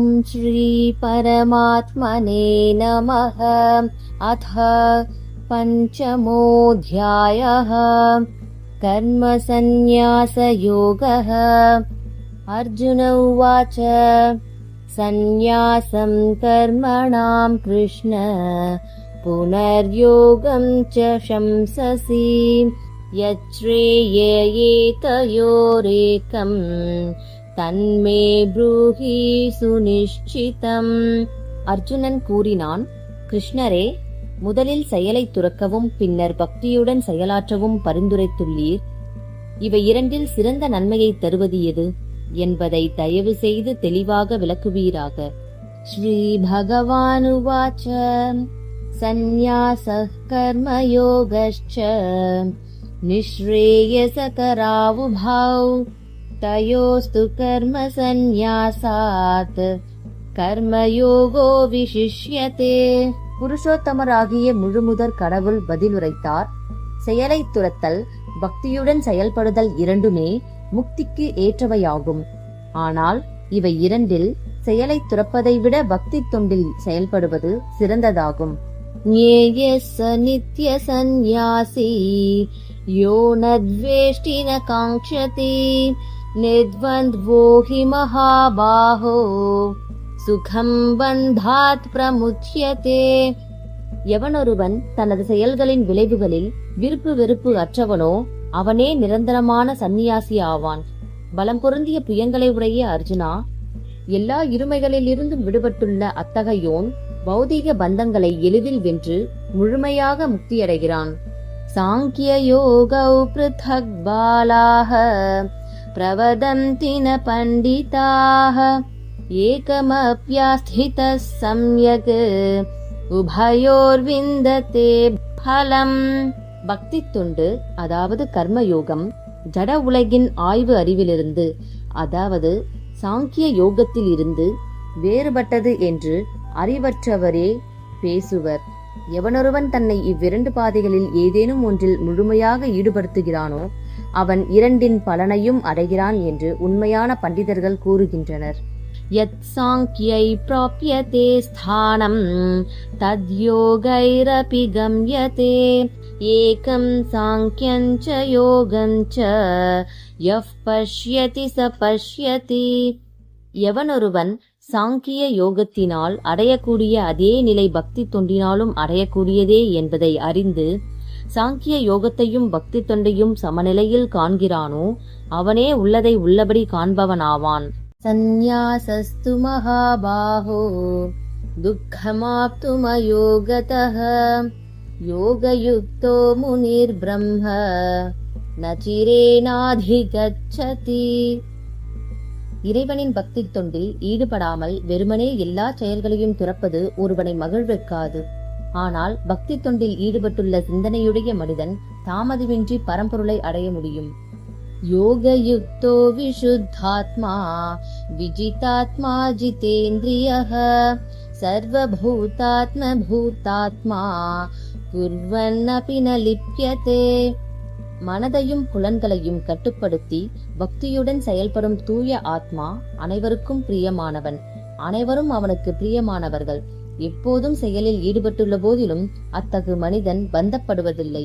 ॐ श्रीपरमात्मने नमः। अथ पञ्चमोऽध्यायः। कर्मसन्न्यासयोगः। अर्जुन उवाच सन्न्यासं कर्मणां कृष्ण पुनर्योगं च शंससि। यच्छ्रेययेतयोरेकम् தன்மே ப்ரூஹி சுனிஷ்சிதம் அர்ஜுனன் கூறினான் கிருஷ்ணரே முதலில் செயலை துறக்கவும் பின்னர் பக்தியுடன் செயலாற்றவும் பரிந்துரைத்துள்ளீர். இவை இரண்டில் சிறந்த நன்மையை தருவது எது? என்பதை தயவு செய்து தெளிவாக விளக்குவீராக. ஸ்ரீ பகவானுவாச்ச சந்நியாச கர்மயோகச்ச நிஸ்ரேயசகராவுபாவ் तयोस्तु कर्मसन्न्यासात् கர்மயோகோ விசிஷ்யதே புருஷோத்தமராகிய முழுமுதற் கடவுள் பதிலுரைத்தார் செயலை துரத்தல் பக்தியுடன் செயல்படுதல் இரண்டுமே முக்திக்கு ஏற்றவையாகும் ஆனால் இவை இரண்டில் செயலை துறப்பதை விட பக்தி தொண்டில் செயல்படுவது சிறந்ததாகும் ஞேயஸ்ஸ நித்ய சந்நியாசி யோ நத்வேஷ்டி ந காங்க்ஷதி நிர்வந்த்வோ हि महाबाहो। சுகம் பந்தாத் பிரமுச்சியதே எவனொருவன் தனது செயல்களின் விளைவுகளில் விருப்பு வெறுப்பு அற்றவனோ அவனே நிரந்தரமான சந்நியாசி ஆவான். பலம் பொருந்திய புயங்களை உடைய அர்ஜுனா எல்லா இருமைகளிலிருந்தும் விடுபட்டுள்ள அத்தகையோன் பௌதீக பந்தங்களை எளிதில் வென்று முழுமையாக முக்தியடைகிறான். சாங்கிய யோகௌ பிருத்தக் பாலாக. प्रवदन्ति न पण्डिताः। ஏகமப்யாஸ்தித सम्यक्। உபயோர்விந்ததே பலம் பக்தி தொண்டு அதாவது கர்மயோகம் ஜட உலகின் ஆய்வு அறிவிலிருந்து அதாவது சாங்கிய யோகத்தில் இருந்து வேறுபட்டது என்று அறிவற்றவரே பேசுவர். எவனொருவன் தன்னை இவ்விரண்டு பாதைகளில் ஏதேனும் ஒன்றில் முழுமையாக ஈடுபடுத்துகிறானோ அவன் இரண்டின் பலனையும் அடைகிறான் என்று உண்மையான பண்டிதர்கள் கூறுகின்றனர். யத் சாங்கியை பிராப்யதே ஸ்தானம் தத்யோகைரபி கம்யதே ஏகம் சாங்கியஞ்ச யோகஞ்ச யஃப் பஷ்யதி ச பஷ்யதி. எவனொருவன் சாங்கிய யோகத்தினால் அடையக்கூடிய அதே நிலை பக்தி தொண்டினாலும் அடையக்கூடியதே என்பதை அறிந்து சாங்கிய யோகத்தையும் பக்தி தொண்டையும் சமநிலையில் காண்கிறானோ அவனே உள்ளதை உள்ளபடி காண்பவனாவான். சந்நியாசஸ்து மகாபாகோ துக்கமாப்துமயோகதः யோகயுக்தோ முனிர்பிரம்ம நச்சிரேனாதிகச்சதி. இறைவனின் பக்தி தொண்டில் ஈடுபடாமல் வெறுமனே எல்லா செயல்களையும் துறப்பது ஒருவனை மகிழ்விக்காது. ஆனால் பக்தி தொண்டில் ஈடுபட்டுள்ள சிந்தனையுடைய மனிதன் தாமதமின்றி பரம்பொருளை அடைய முடியும். யோக யுக்தோ விஷுத்தாத்மா விஜிதாத்மா ஜிதேந்திரிய சர்வபூதாத்ம பூதாத்மா குர்வன்னபி மனதையும் புலன்களையும் கட்டுப்படுத்தி பக்தியுடன் செயல்படும் தூய ஆத்மா அனைவருக்கும் பிரியமானவன். அனைவரும் அவனுக்கு பிரியமானவர்கள். எப்போதும் செயலில் ஈடுபட்டுள்ள போதிலும் அத்தகு மனிதன் பந்தப்படுவதில்லை.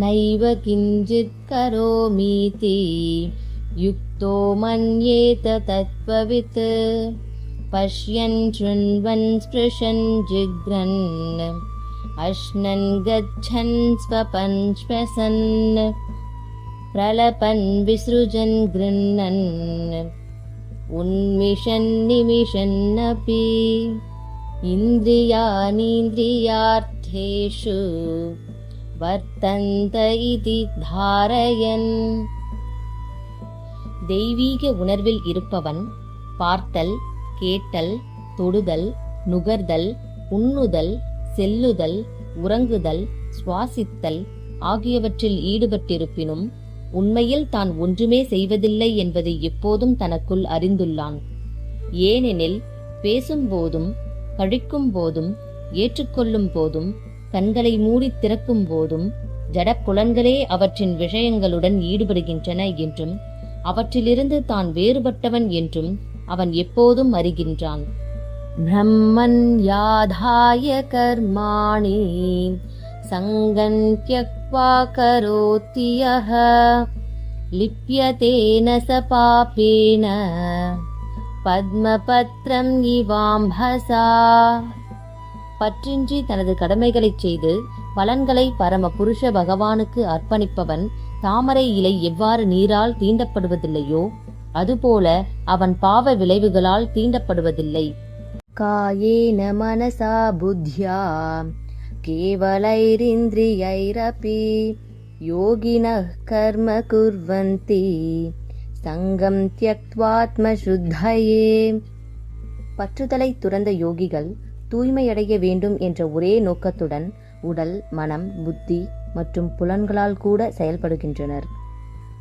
நைவ கிஞ்சித் கரோமீதி யுக்தோ மன்யேத தத்வவித் பஷ்யன் சுண்வன் ஸ்பிருஷன் ஜிக்ரன் அஷ்ணன் கச்சன் ஸ்வபன் ஸ்வசன் பிரலபன் விஸ்ருஜன் கிருண்ணன் உன்மிஷன் நிமிஷன் अपि इन्द्रियानीन्द्रियार्थेषु வர்த்தந்த இதி தாரயன் தெய்வீக உணர்வில் இருப்பவன் பார்த்தல் கேட்டல் தொடுதல் நுகர்தல் உண்ணுதல் செல்லுதல் உறங்குதல் சுவாசித்தல் ஆகியவற்றில் ஈடுபட்டிருப்பினும் உண்மையில் தான் ஒன்றுமே செய்வதில்லை என்பதை எப்போதும் தனக்குள் அறிந்துள்ளான் ஏனெனில் பேசும்போதும் கழிக்கும் போதும் ஏற்றுக்கொள்ளும் போதும் கண்களை மூடி திறக்கும் போதும் ஜடப்புலன்களே அவற்றின் விஷயங்களுடன் ஈடுபடுகின்றன என்றும் அவற்றிலிருந்து தான் வேறுபட்டவன் என்றும் அவன் எப்போதும் அறிகின்றான். பிரம்மன் யாதாய கர்மாணி சங்கன் தியக்வா கரோத்தி லிப்யதேன ச பாபேன பத்மபத்ரம் இவாம்பசா பற்றின்றி தனது கடமைகளைச் செய்து பலன்களை பரம புருஷ பகவானுக்கு அர்ப்பணிப்பவன் தாமரை இலை எவ்வாறு நீரால் தீண்டப்படுவதில்லையோ அதுபோல அவன் பாவ விளைவுகளால் தீண்டப்படுவதில்லை. காயேன மனசா புத்தியா கேவலைரிந்திரியைரபி யோகின கர்ம குர்வந்தி. சங்கம் தியக்வாத்மசுத்தயே பற்றுதலை துறந்த யோகிகள் தூய்மையடைய வேண்டும் என்ற ஒரே நோக்கத்துடன் உடல் மனம் புத்தி மற்றும் புலன்களால் கூட செயல்படுகின்றனர்.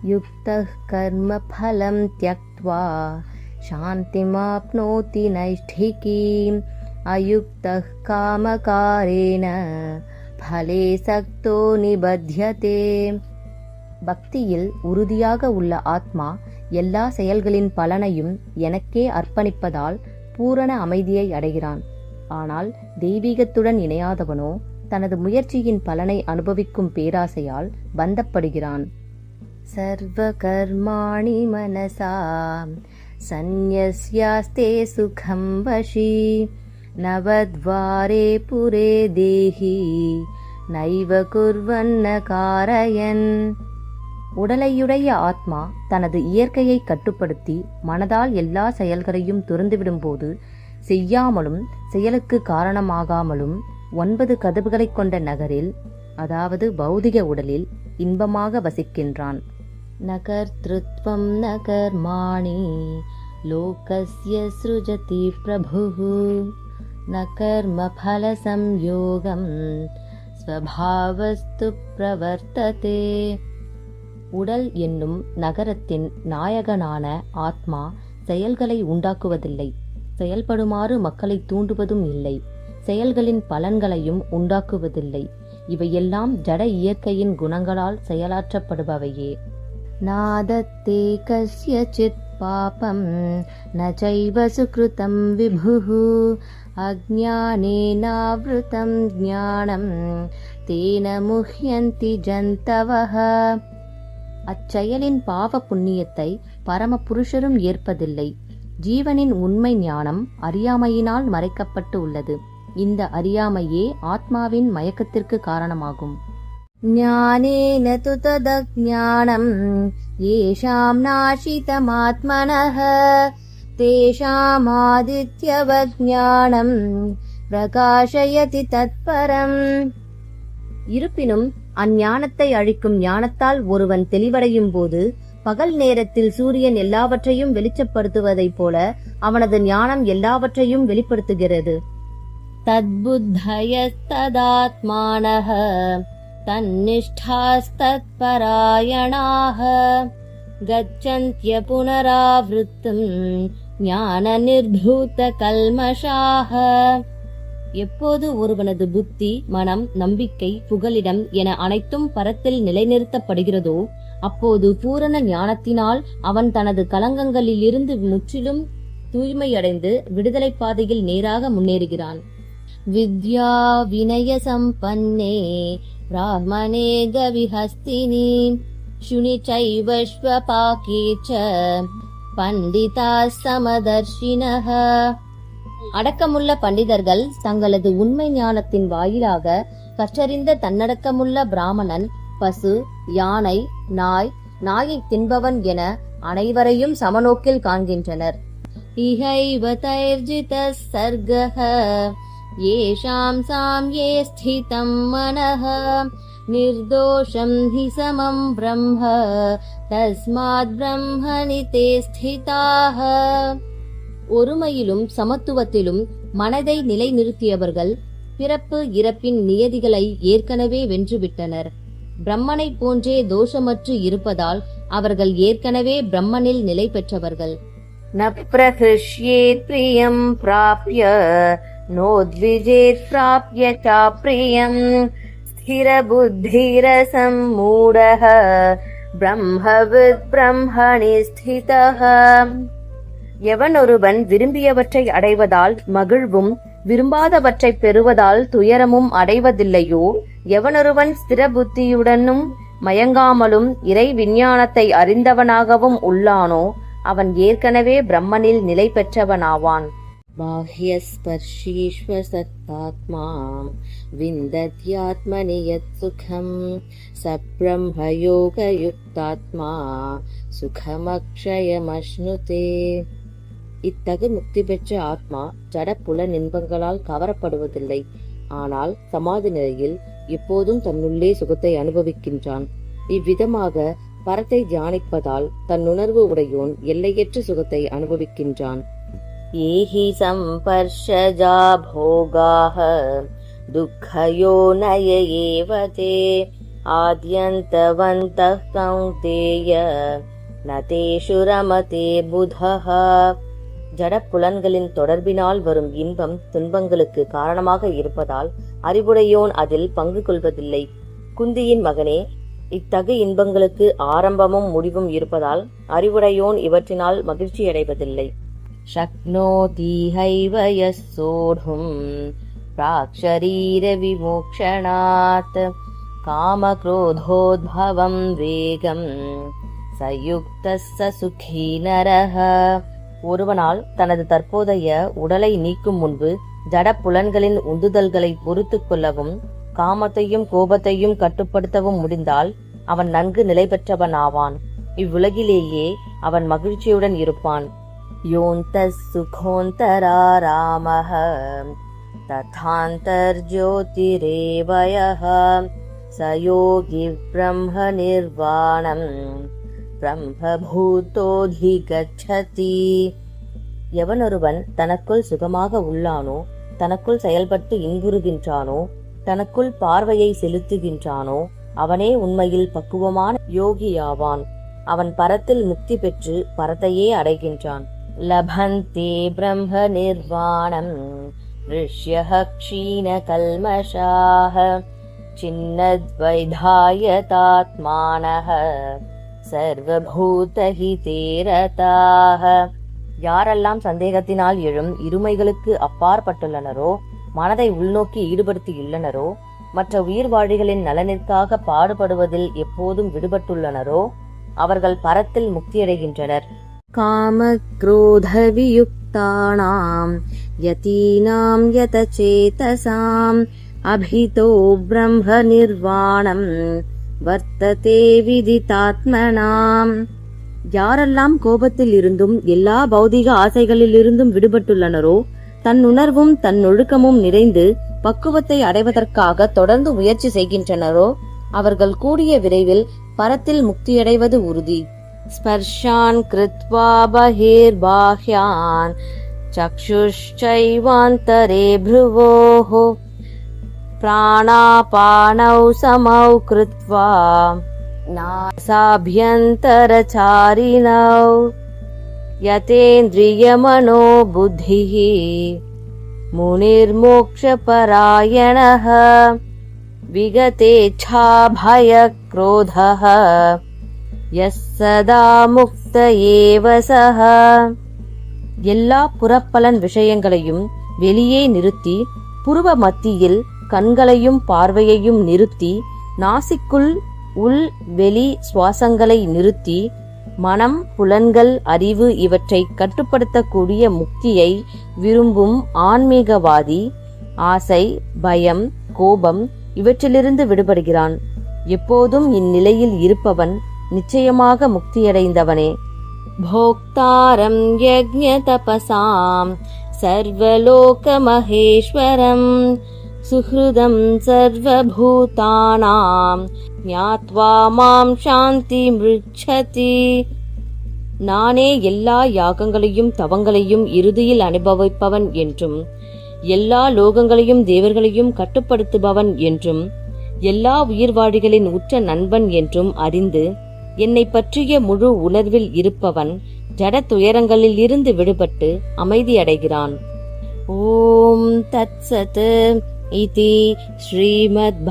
யுக்த கர்ம பலம் தியக்வா சாந்திமாப்னோதி நைஷ்டிகீம் அயுக்த காமகாரேன. பலே சக்தோ நிபத்தியதே. பக்தியில் உறுதியாக உள்ள ஆத்மா எல்லா செயல்களின் பலனையும் எனக்கே அர்ப்பணிப்பதால் பூரண அமைதியை அடைகிறான். ஆனால் தெய்வீகத்துடன் இணையாதவனோ தனது முயற்சியின் பலனை அனுபவிக்கும் பேராசையால் பந்தப்படுகிறான். சர்வ கர்மாணி மனசா சந்நியாஸ்தே சுகம் வஷி நவத்வாரே புரே தேஹி நைவ குர்வன்ன காரயன். உடலையுடைய ஆத்மா தனது இயற்கையை கட்டுப்படுத்தி மனதால் எல்லா செயல்களையும் துறந்துவிடும்போது செய்யாமலும் செயலுக்கு காரணமாகாமலும் ஒன்பது கதவுகளைக் கொண்ட நகரில் அதாவது பௌதிக உடலில் இன்பமாக வசிக்கின்றான். நகர்த்ருத்வம் நகர்மாணி லோகஸ்ய சிருஜதி பிரபு. ந கர்ம ஃபல சம்யோகம் ஸ்வபாவஸ்து பிரவர்த்ததே. உடல் என்னும் நகரத்தின் நாயகனான ஆத்மா செயல்களை உண்டாக்குவதில்லை. செயல்படுமாறு மக்களை தூண்டுவதும் இல்லை. செயல்களின் பலன்களையும் உண்டாக்குவதில்லை. இவையெல்லாம் ஜட இயற்கையின் குணங்களால் செயலாற்றப்படுபவையே. நாதத்தே சித் பாபம் ந சைவ சுக்ருதம் விபுः ஜானம் ஞானம் தேன முஹ்யந்தி ஜந்தவः அச்செயலின் பாவ புண்ணியத்தை பரம புருஷரும் ஏற்பதில்லை. ஜீவனின் உண்மை ஞானம் அறியாமையினால் மறைக்கப்பட்டு உள்ளது. இந்த அறியாமையே ஆத்மாவின் மயக்கத்திற்கு காரணமாகும். ஞானேன து ததஜானம் ஏஷாம் நாசிதமாத்மனः தேஷாமாதித்யவஜானம் பிரகாஷயதி தத்பரம். இருப்பினும் அஞ்ஞானத்தை அழிக்கும் ஞானத்தால் ஒருவன் தெளிவடையும் போது பகல் நேரத்தில் சூரியன் எல்லாவற்றையும் வெளிச்சப்படுத்துவதைப் போல அவனது ஞானம் எல்லாவற்றையும் வெளிப்படுத்துகிறது. தத்புத்தயஸ்ததாத்மானः தன்னிஷ்டாஸ்தத்பராயணாः கச்சந்திய புனராவிருத்தும் ஞான நிர்தூத கல்மஷாக எப்போது ஒருவனது புத்தி மனம் நம்பிக்கை புகலிடம் என அனைத்தும் பரத்தில் நிலைநிறுத்தப்படுகிறதோ அப்போது பூரண ஞானத்தினால் அவன் தனது கலங்கங்களிலிருந்து முற்றிலும் தூய்மையடைந்து விடுதலை பாதையில் நேராக முன்னேறுகிறான். வித்யா வினய சம்பன்னே பிராமணே கவிஹஸ்தினி சுனி ச பண்டிதா சமதர்ஷினஹ. அடக்கமுள்ள பண்டிதர்கள் தங்களது உண்மை ஞானத்தின் வாயிலாக கற்றறிந்த தன்னடக்கமுள்ள பிராமணன் பசு யானை நாய் நாயை தின்பவன் என அனைவரையும் சமநோக்கில் காண்கின்றனர் இகைவ தைர்ஜித சர்கः येषां साम्ये स्थितं मनः निर्दोषं हि समं ब्रह्म तस्मात् ब्रह्मणि ते स्थिताः ஒருமையிலும் சமத்துவத்திலும் மனதை நிலைநிறுத்தியவர்கள் பிறப்பு இறப்பின் நியதிகளை ஏற்கனவே வென்றுவிட்டனர். பிரம்மனை போன்றே தோஷமற்று இருப்பதால் அவர்கள் ஏற்கனவே பிரம்மனில் நிலை பெற்றவர்கள். ந பிரகிருஷ்யேத் பிரியம் பிராப்ய நோத்விஜேத் பிராப்ய சாப்ரியம் ஸ்திர புத்திரசம் மூடக பிரம்மவித் பிரம்மணி ஸ்திதः எவனொருவன் விரும்பியவற்றை அடைவதால் மகிழ்வும் விரும்பாதவற்றைப் பெறுவதால் துயரமும் அடைவதில்லையோ எவனொருவன் ஸ்திர புத்தியுடனும் மயங்காமலும் இறை விஞ்ஞானத்தை அறிந்தவனாகவும் உள்ளானோ அவன் ஏற்கனவே பிரம்மனில் நிலை பெற்றவனாவான் बाह्यस्पर्शीष्वसत्तात्मा विन्दत्यात्मनि यत्सुखम् स ब्रह्मयोगयुक्तात्मा சுகமக்ஷயமஷ்ணுதே இத்தகு முக்தி பெற்ற ஆத்மா ஜடப்புல இன்பங்களால் கவரப்படுவதில்லை. ஆனால் சமாதி நிலையில் எப்போதும் தன்னுள்ளே சுகத்தை அனுபவிக்கின்றான். இவ்விதமாக பரத்தை தியானிப்பதால் தன் உணர்வு உடையோன் எல்லையற்ற சுகத்தை அனுபவிக்கின்றான். ஏஹி சம்பர்ஷஜா போகாக துக்கயோ நயேவதே ஆத்யந்தவந்த கௌந்தேய நதேஷு ரமதே புதஹ. रमते बुधः ஜடப்புலன்களின் தொடர்பினால் வரும் இன்பம் துன்பங்களுக்கு காரணமாக இருப்பதால் அறிவுடையோன் அதில் பங்கு கொள்வதில்லை குந்தியின் மகனே இத்தகு இன்பங்களுக்கு ஆரம்பமும் முடிவும் இருப்பதால் அறிவுடையோன் இவற்றினால் மகிழ்ச்சியடைவதில்லை शक्नोतीहैव यः सोढुम् प्राक्शरीरविमोक्षणात् कामक्रोधोद्भवम् वेगम् சயுக்தः ச சுகீ நரஹ ஒருவனால் தனது தற்போதைய உடலை நீக்கும் முன்பு ஜட புலன்களின் உந்துதல்களை பொறுத்து கொள்ளவும் காமத்தையும் கோபத்தையும் கட்டுப்படுத்தவும் முடிந்தால் அவன் நன்கு நிலை பெற்றவன் ஆவான் இவ்வுலகிலேயே அவன் மகிழ்ச்சியுடன் இருப்பான். யோந்த சுகோந்தரா ராமக ததாந்தர் ததாந்தர்ஜோதிரேவய சயோகி பிரம்ம நிர்வாணம். பிரம்மபூதோதிகச்சதி எவனொருவன் தனக்குள் சுகமாக உள்ளானோ தனக்குள் செயல்பட்டு இன்புறுகின்றானோ தனக்குள் பார்வையை செலுத்துகின்றானோ அவனே உண்மையில் பக்குவமான யோகியாவான். அவன் பரத்தில் முக்தி பெற்று பரத்தையே அடைகின்றான். லபந்தே பிரம்ம நிர்வாணம். ரிஷ்யஹ க்ஷீண கல்மஷாக சின்னத்வைதாயதாத்மானஹ. சர்வபூதஹிதே ரதாः யாரெல்லாம் சந்தேகத்தினால் எழும் இருமைகளுக்கு அப்பாற்பட்டுள்ளனரோ மனதை உள்நோக்கி ஈடுபடுத்தியுள்ளனரோ மற்ற உயிர்வாழிகளின் நலனிற்காக பாடுபடுவதில் எப்போதும் விடுபட்டுள்ளனரோ அவர்கள் பரத்தில் முக்தியடைகின்றனர். காம குரோதவியுக்தானாம் யதீனாம் யதசேதசாம் அபிதோ பிரம்ம நிர்வாணம். வர்த்ததே விதித்தாத்மனாம். யாரெல்லாம் கோபத்தில் இருந்தும் எல்லா பௌதிக ஆசைகளிலிருந்தும் விடுபட்டுள்ளனரோ தன் உணர்வும் தன் ஒழுக்கமும் நிறைந்து பக்குவத்தை அடைவதற்காக தொடர்ந்து முயற்சி செய்கின்றனரோ அவர்கள் கூடிய விரைவில் பரத்தில் முக்தியடைவது உறுதி. ஸ்பர்ஷான் கிருத்வா பஹிர் பாஹ்யான். சக்ஷுஷ்சைவாந்தரே ப்ருவோஹோ. प्राणापानौ समौ कृत्वा नासाभ्यन्तरचारिणौ यतेन्द्रियमनो बुद्धिः मुनिर्मोक्षपरायणः विगतेच्छाभयक्रोधः यः सदा मुक्त एव सः எல்லா புறப்பலன் விஷயங்களையும் வெளியே நிறுத்தி புருவ மத்தியில் கண்களையும் பார்வையையும் நிறுத்தி நாசிக்குள் உள் வெளி சுவாசங்களை நிறுத்தி மனம் புலன்கள் அறிவு இவற்றை கட்டுப்படுத்தக்கூடிய முக்தியை விரும்பும் ஆன்மீகவாதி ஆசை பயம் கோபம் இவற்றிலிருந்து விடுபடுகிறான். எப்போதும் இந்நிலையில் இருப்பவன் நிச்சயமாக முக்தியடைந்தவனே. போக்தாரம் யஜ்ஞ தபசாம் சர்வலோக மகேஸ்வரம். सुहृदं सर्वभूतानां ज्ञात्वा मां शान्तिमृच्छति நானே எல்லா யாகங்களையும் தவங்களையும் இறுதியில் அனுபவிப்பவன் என்றும் எல்லா லோகங்களையும் தேவர்களையும் கட்டுப்படுத்துபவன் என்றும் எல்லா உயிர்வாழிகளின் உற்ற நண்பன் என்றும் அறிந்து என்னை பற்றிய முழு உணர்வில் இருப்பவன் ஜட துயரங்களில் இருந்து விடுபட்டு அமைதியடைகிறான் ஓம் தத்சத் இதி इति श्रीमद्भगवद्गीतासु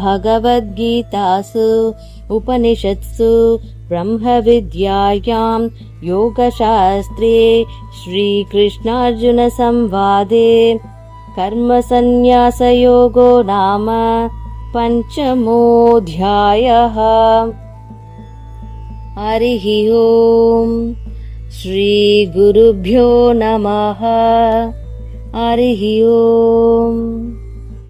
उपनिषत्सु ब्रह्मविद्यायां योगशास्त्रे श्रीकृष्णार्जुनसंवादे कर्मसन्न्यासयोगो नाम पञ्चमोऽध्यायः। हरिः ॐ श्रीगुरुभ्यो नमः। हरिः ओ